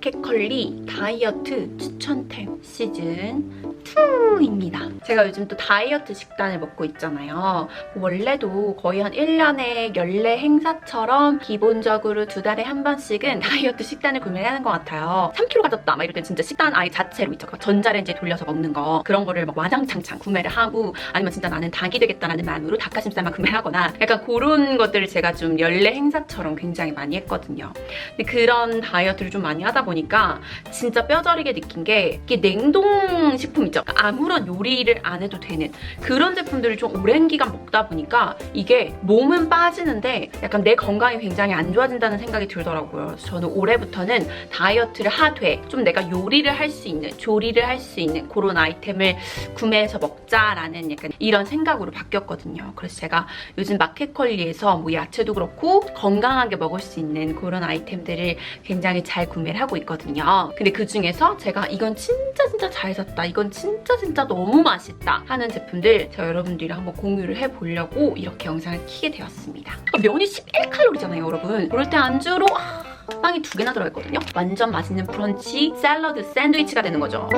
마켓컬리 다이어트 추천템 시즌 2입니다. 제가 요즘 또 다이어트 식단을 먹고 있잖아요. 원래도 거의 한 1년에 연례 행사처럼 기본적으로 두 달에 한 번씩은 다이어트 식단을 구매하는 것 같아요. 3kg 가 졌다 막 이럴 땐 진짜 식단 아예 자체로 있죠. 막 전자레인지에 돌려서 먹는 거 그런 거를 막 와장창창 구매를 하고 아니면 진짜 나는 닭이 되겠다라는 마음으로 닭가슴살만 구매를 하거나 약간 그런 것들을 제가 좀 연례 행사처럼 굉장히 많이 했거든요. 근데 그런 다이어트를 좀 많이 하다 보니까 진짜 뼈저리게 느낀 게 이게 냉동 식품 있죠. 아무런 요리를 안 해도 되는 그런 제품들을 좀 오랜 기간 먹다 보니까 이게 몸은 빠지는데 약간 내 건강이 굉장히 안 좋아진다는 생각이 들더라고요. 저는 올해부터는 다이어트를 하되 좀 내가 요리를 할 수 있는 조리를 할 수 있는 그런 아이템을 구매해서 먹자라는 약간 이런 생각으로 바뀌었거든요. 그래서 제가 요즘 마켓컬리에서 뭐 야채도 그렇고 건강하게 먹을 수 있는 그런 아이템들을 굉장히 잘 구매를 하고 있거든요. 근데 그 중에서 제가 이건 진짜 진짜 잘 샀다. 이건 진짜 진짜 너무 맛있다 하는 제품들 제가 여러분들이랑 한번 공유를 해보려고 이렇게 영상을 키게 되었습니다. 아, 면이 11칼로리잖아요, 여러분. 그럴 때 안주로 아, 빵이 두 개나 들어있거든요. 완전 맛있는 브런치 샐러드 샌드위치가 되는 거죠.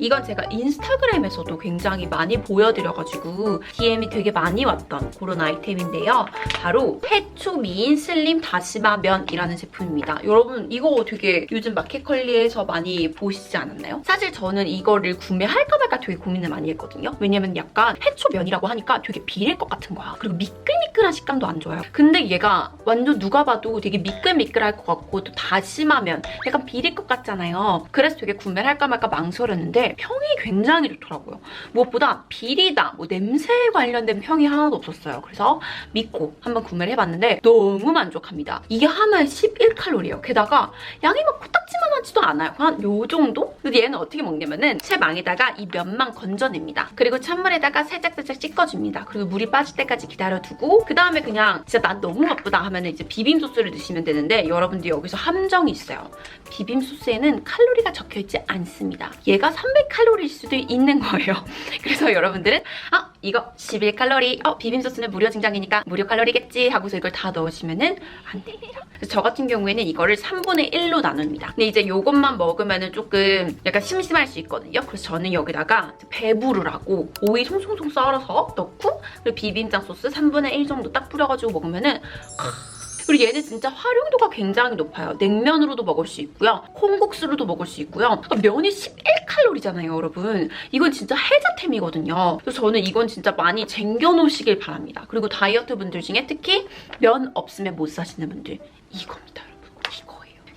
이건 제가 인스타그램에서도 굉장히 많이 보여드려가지고 DM이 되게 많이 왔던 그런 아이템인데요. 바로 해초 미인 슬림 다시마 면이라는 제품입니다. 여러분 이거 되게 요즘 마켓컬리에서 많이 보시지 않았나요? 사실 저는 이거를 구매할까 말까 되게 고민을 많이 했거든요. 왜냐면 약간 해초 면이라고 하니까 되게 비릴 것 같은 거야. 그리고 미끌미끌한 식감도 안 좋아요. 근데 얘가 완전 누가 봐도 되게 미끌미끌할 것 같고 또 다시마면 약간 비릴 것 같잖아요. 그래서 되게 구매를 할까 말까 망설였는데 평이 굉장히 좋더라고요. 무엇보다 비리다, 뭐 냄새에 관련된 평이 하나도 없었어요. 그래서 믿고 한번 구매를 해봤는데 너무 만족합니다. 이게 하나에 11칼로리예요. 게다가 양이 막 코딱지만 하지도 않아요. 한 요 정도? 근데 얘는 어떻게 먹냐면은 채 망에다가 이 면만 건져냅니다. 그리고 찬물에다가 살짝살짝 씻어줍니다. 그리고 물이 빠질 때까지 기다려두고 그 다음에 그냥 진짜 난 너무 바쁘다 하면은 이제 비빔 소스를 넣으시면 되는데 여러분들 여기서 함정이 있어요. 비빔 소스에는 칼로리가 적혀있지 않습니다. 얘가 300 칼로리일 수도 있는 거예요. 그래서 여러분들은 아 이거 11칼로리 어 비빔 소스는 무료 증장이니까 무료 칼로리겠지 하고서 이걸 다 넣으시면은 안 됩니다. 저 같은 경우에는 이거를 3분의 1로 나눕니다. 근데 이제 이것만 먹으면은 조금 약간 심심할 수 있거든요. 그래서 저는 여기다가 배부르라고 오이 송송송 썰어서 넣고 그리고 비빔장 소스 3분의 1 정도 딱 뿌려가지고 먹으면은 그리고 얘는 진짜 활용도가 굉장히 높아요. 냉면으로도 먹을 수 있고요. 콩국수로도 먹을 수 있고요. 그러니까 면이 11 칼로리잖아요, 여러분. 이건 진짜 해자템이거든요. 그래서 저는 이건 진짜 많이 쟁겨놓으시길 바랍니다. 그리고 다이어트 분들 중에 특히 면 없으면 못 사시는 분들 이겁니다.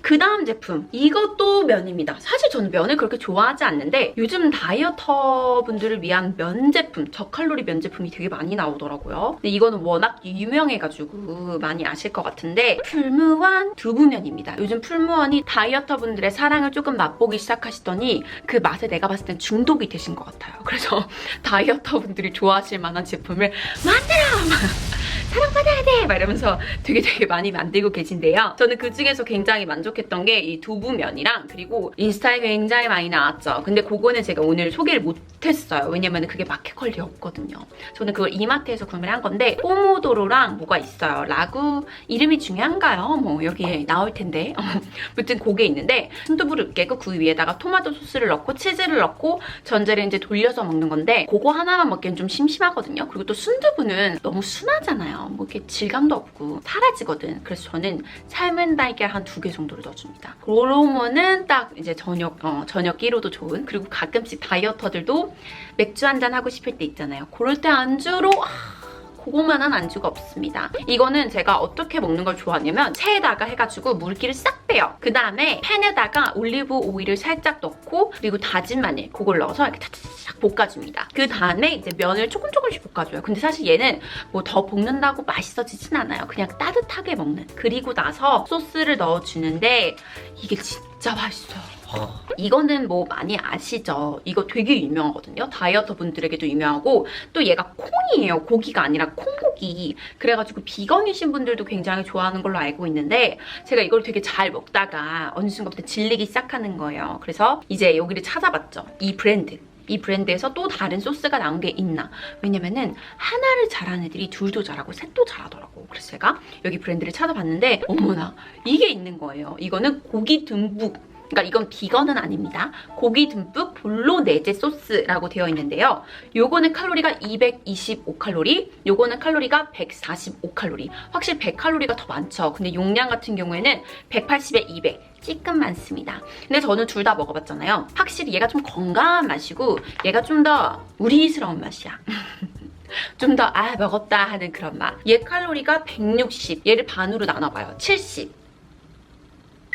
그 다음 제품 이것도 면입니다. 사실 저는 면을 그렇게 좋아하지 않는데 요즘 다이어터 분들을 위한 면 제품 저칼로리 면 제품이 되게 많이 나오더라고요. 근데 이거는 워낙 유명해가지고 많이 아실 것 같은데 풀무원 두부면입니다. 요즘 풀무원이 다이어터 분들의 사랑을 조금 맛보기 시작하시더니 그 맛에 내가 봤을 땐 중독이 되신 것 같아요. 그래서 다이어터 분들이 좋아하실 만한 제품을 만들어! 사랑받아야 돼! 막 이러면서 되게 되게 많이 만들고 계신데요. 저는 그 중에서 굉장히 만족했던 게 이 두부면이랑 그리고 인스타에 굉장히 많이 나왔죠. 근데 그거는 제가 오늘 소개를 못했어요. 왜냐면 그게 마켓컬리 없거든요. 저는 그걸 이마트에서 구매를 한 건데 포모도로랑 뭐가 있어요. 라구 이름이 중요한가요? 뭐 여기에 나올 텐데 아무튼 그게 있는데 순두부를 깨고 그 위에다가 토마토 소스를 넣고 치즈를 넣고 전자레인지에 돌려서 먹는 건데 그거 하나만 먹기엔 좀 심심하거든요. 그리고 또 순두부는 너무 순하잖아요. 뭐 이렇게 질감도 없고 사라지거든. 그래서 저는 삶은 달걀 한 두 개 정도를 넣어줍니다. 그러면은 딱 이제 저녁 어, 저녁 끼로도 좋은 그리고 가끔씩 다이어터들도 맥주 한 잔 하고 싶을 때 있잖아요. 그럴 때 안주로 아, 그거만한 안주가 없습니다. 이거는 제가 어떻게 먹는 걸 좋아하냐면 체에다가 해가지고 물기를 싹 빼요. 그 다음에 팬에다가 올리브 오일을 살짝 넣고 그리고 다진 마늘 그걸 넣어서 이렇게 탁탁탁 볶아줍니다. 그 다음에 이제 면을 조금 조금씩 볶아줘요. 근데 사실 얘는 뭐 더 볶는다고 맛있어지진 않아요. 그냥 따뜻하게 먹는. 그리고 나서 소스를 넣어주는데 이게 진짜 맛있어요. 이거는 뭐 많이 아시죠? 이거 되게 유명하거든요. 다이어터 분들에게도 유명하고 또 얘가 콩이에요. 고기가 아니라 콩고기. 그래가지고 비건이신 분들도 굉장히 좋아하는 걸로 알고 있는데 제가 이걸 되게 잘 먹다가 어느 순간부터 질리기 시작하는 거예요. 그래서 이제 여기를 찾아봤죠. 이 브랜드. 이 브랜드에서 또 다른 소스가 나온 게 있나? 왜냐면은 하나를 잘하는 애들이 둘도 잘하고 셋도 잘하더라고. 그래서 제가 여기 브랜드를 찾아봤는데 어머나 이게 있는 거예요. 이거는 고기 듬뿍 그러니까 이건 비건은 아닙니다. 고기 듬뿍 볼로네제 소스라고 되어 있는데요. 요거는 칼로리가 225칼로리, 요거는 칼로리가 145칼로리. 확실히 100칼로리가 더 많죠. 근데 용량 같은 경우에는 180에 200. 찌끔 많습니다. 근데 저는 둘 다 먹어봤잖아요. 확실히 얘가 좀 건강한 맛이고 얘가 좀 더 우리스러운 맛이야. 좀 더 아 먹었다 하는 그런 맛. 얘 칼로리가 160. 얘를 반으로 나눠봐요. 70.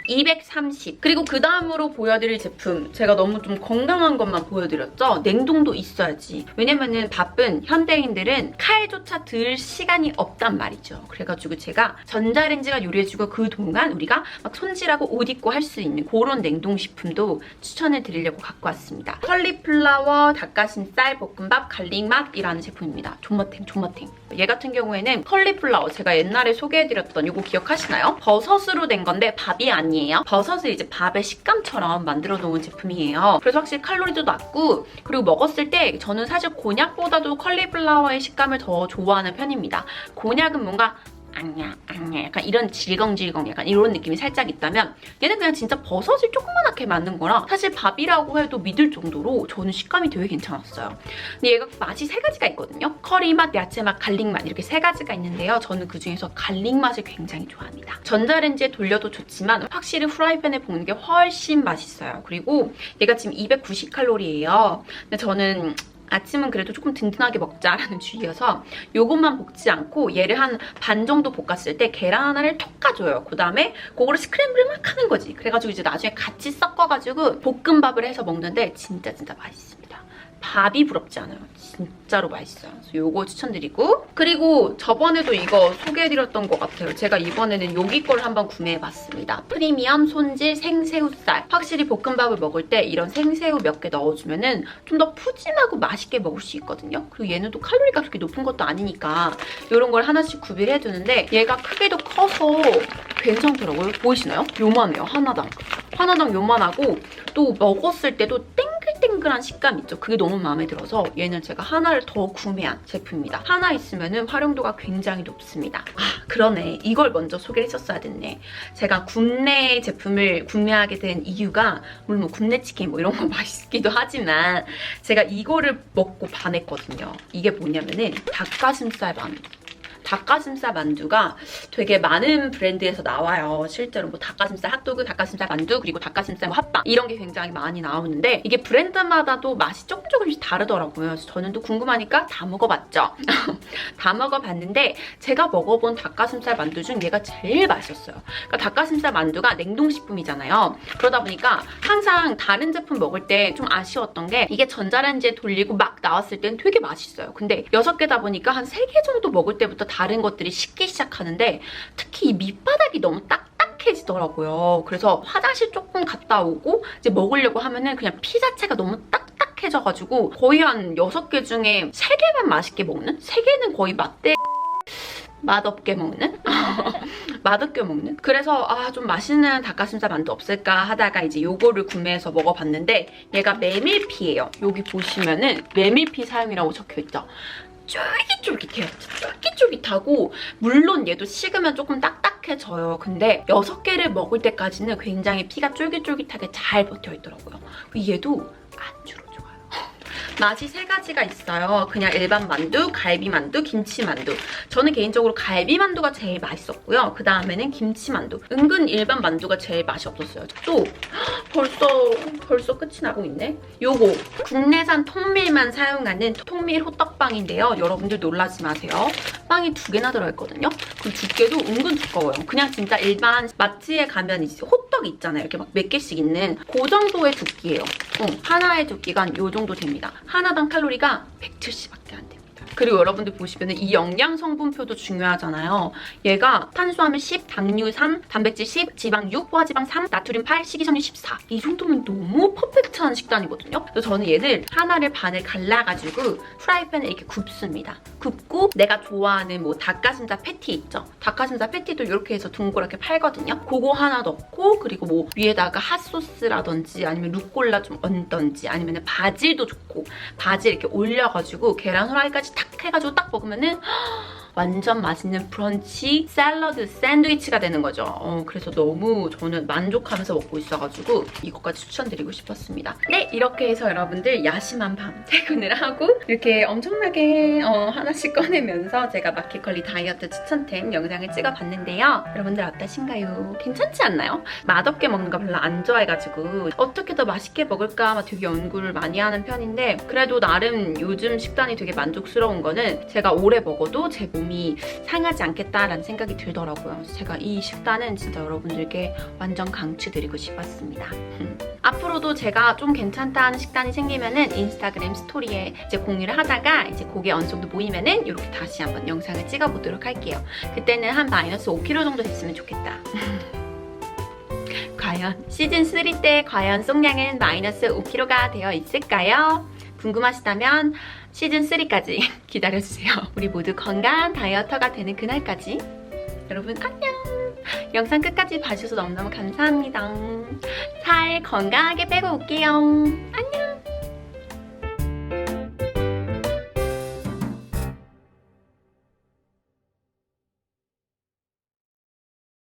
230. 그리고 그 다음으로 보여드릴 제품. 제가 너무 좀 건강한 것만 보여드렸죠? 냉동도 있어야지. 왜냐면은 바쁜 현대인들은 칼조차 들 시간이 없단 말이죠. 그래가지고 제가 전자레인지가 요리해주고 그 동안 우리가 막 손질하고 옷 입고 할 수 있는 그런 냉동식품도 추천해 드리려고 갖고 왔습니다. 컬리플라워 닭가슴살 볶음밥 갈릭맛이라는 제품입니다. 존맛탱 존맛탱. 얘 같은 경우에는 컬리플라워 제가 옛날에 소개해드렸던 이거 기억하시나요? 버섯으로 된 건데 밥이 아니에요. 버섯을 이제 밥의 식감처럼 만들어 놓은 제품이에요. 그래서 확실히 칼로리도 낮고 그리고 먹었을 때 저는 사실 곤약보다도 컬리플라워의 식감을 더 좋아하는 편입니다. 곤약은 뭔가 앙야 앙야 약간 이런 질겅질겅 약간 이런 느낌이 살짝 있다면 얘는 그냥 진짜 버섯을 조그만하게 만든 거라 사실 밥이라고 해도 믿을 정도로 저는 식감이 되게 괜찮았어요. 근데 얘가 맛이 세 가지가 있거든요. 커리 맛, 야채 맛, 갈릭 맛 이렇게 세 가지가 있는데요. 저는 그 중에서 갈릭 맛을 굉장히 좋아합니다. 전자레인지에 돌려도 좋지만 확실히 후라이팬에 볶는 게 훨씬 맛있어요. 그리고 얘가 지금 290칼로리예요. 근데 저는 아침은 그래도 조금 든든하게 먹자라는 주의여서 요것만 볶지 않고 얘를 한 반 정도 볶았을 때 계란 하나를 톡 까줘요. 그 다음에 그거를 스크램블을 막 하는 거지. 그래가지고 이제 나중에 같이 섞어가지고 볶음밥을 해서 먹는데 진짜 진짜 맛있습니다. 밥이 부럽지 않아요. 진짜로 맛있어요. 요거 추천드리고 그리고 저번에도 이거 소개해드렸던 것 같아요. 제가 이번에는 여기 걸 한번 구매해봤습니다. 프리미엄 손질 생새우살. 확실히 볶음밥을 먹을 때 이런 생새우 몇 개 넣어주면 은 좀 더 푸짐하고 맛있게 먹을 수 있거든요. 그리고 얘는 또 칼로리가 그렇게 높은 것도 아니니까 이런 걸 하나씩 구비해두는데 얘가 크기도 커서 괜찮더라고요. 보이시나요? 요만해요. 하나당. 하나당 요만하고 또 먹었을 때도 땡글땡글한 식감 있죠. 그게 너무 마음에 들어서 얘는 제가 하나를 더 구매한 제품입니다. 하나 있으면 활용도가 굉장히 높습니다. 아 그러네. 이걸 먼저 소개를 했었어야 됐네. 제가 국내 제품을 구매하게 된 이유가 물론 뭐 국내 치킨 뭐 이런 거 맛있기도 하지만 제가 이거를 먹고 반했거든요. 이게 뭐냐면은 닭가슴살 만두. 닭가슴살 만두가 되게 많은 브랜드에서 나와요. 실제로 뭐 닭가슴살 핫도그, 닭가슴살 만두, 그리고 닭가슴살 뭐 핫바 이런 게 굉장히 많이 나오는데 이게 브랜드마다도 맛이 조금 조금씩 다르더라고요. 그래서 저는 또 궁금하니까 다 먹어봤죠. 다 먹어봤는데 제가 먹어본 닭가슴살 만두 중 얘가 제일 맛있었어요. 그러니까 닭가슴살 만두가 냉동식품이잖아요. 그러다 보니까 항상 다른 제품 먹을 때 좀 아쉬웠던 게 이게 전자레인지에 돌리고 막 나왔을 땐 되게 맛있어요. 근데 6개다 보니까 한 3개 정도 먹을 때부터 다른 것들이 식기 시작하는데 특히 이 밑바닥이 너무 딱딱해지더라고요. 그래서 화장실 조금 갔다 오고 이제 먹으려고 하면은 그냥 피 자체가 너무 딱딱해져가지고 거의 한 6개 중에 3개만 맛있게 먹는? 3개는 거의 맛대 맛없게 먹는? 맛없게 먹는? 그래서 아 좀 맛있는 닭가슴살 만두 없을까 하다가 이제 요거를 구매해서 먹어봤는데 얘가 메밀피예요. 여기 보시면은 메밀피 사용이라고 적혀있죠. 쫄깃쫄깃해요. 쫄깃쫄깃하고 물론 얘도 식으면 조금 딱딱해져요. 근데 6개를 먹을 때까지는 굉장히 피가 쫄깃쫄깃하게 잘 버텨있더라고요. 얘도 안주로 좋아요. 맛이 세 가지가 있어요. 그냥 일반 만두, 갈비 만두, 김치 만두. 저는 개인적으로 갈비 만두가 제일 맛있었고요. 그 다음에는 김치 만두. 은근 일반 만두가 제일 맛이 없었어요. 또 벌써 벌써 끝이 나고 있네. 요거 국내산 통밀만 사용하는 통밀 호떡빵인데요. 여러분들 놀라지 마세요. 빵이 두 개나 들어있거든요. 그 두께도 은근 두꺼워요. 그냥 진짜 일반 마트에 가면 이제 호떡 있잖아요. 이렇게 막 몇 개씩 있는 그 정도의 두께예요. 어, 하나의 두께가 요 정도 됩니다. 하나당 칼로리가 170밖에 안 됩니다. 그리고 여러분들 보시면 이 영양 성분표도 중요하잖아요. 얘가 탄수화물 10, 당류 3, 단백질 10, 지방 6, 포화지방 3, 나트륨 8, 식이섬유 14. 이 정도면 너무 퍼펙트한 식단이거든요. 그래서 저는 얘를 하나를 반을 갈라가지고 프라이팬에 이렇게 굽습니다. 굽고 내가 좋아하는 뭐 닭가슴살 패티 있죠? 닭가슴살 패티도 이렇게 해서 둥그렇게 팔거든요. 그거 하나 넣고 그리고 뭐 위에다가 핫소스라든지 아니면 루꼴라 좀 얹던지 아니면 바질도 좋고 바질 이렇게 올려가지고 계란 후라이까지 탁 해가지고 딱 먹으면은 완전 맛있는 브런치 샐러드 샌드위치가 되는 거죠. 어, 그래서 너무 저는 만족하면서 먹고 있어가지고 이것까지 추천드리고 싶었습니다. 네, 이렇게 해서 여러분들 야심한 밤 퇴근을 하고 이렇게 엄청나게 어, 하나씩 꺼내면서 제가 마켓컬리 다이어트 추천템 영상을 찍어봤는데요. 여러분들 어떠신가요? 괜찮지 않나요? 맛없게 먹는 거 별로 안 좋아해가지고 어떻게 더 맛있게 먹을까 막 되게 연구를 많이 하는 편인데 그래도 나름 요즘 식단이 되게 만족스러운 거는 제가 오래 먹어도 제몸 이 상하지 않겠다라는 생각이 들더라고요. 제가 이 식단은 진짜 여러분들께 완전 강추드리고 싶었습니다. 앞으로도 제가 좀 괜찮다 하는 식단이 생기면은 인스타그램 스토리에 이제 공유를 하다가 이제 그게 어느 정도 모이면은 이렇게 다시 한번 영상을 찍어보도록 할게요. 그때는 한 마이너스 5kg 정도 됐으면 좋겠다. 과연 시즌 3 때 과연 송량은 마이너스 5kg가 되어 있을까요? 궁금하시다면 시즌 3까지 기다려주세요. 우리 모두 건강한 다이어터가 되는 그날까지 여러분 안녕! 영상 끝까지 봐주셔서 너무너무 감사합니다. 살 건강하게 빼고 올게요. 안녕!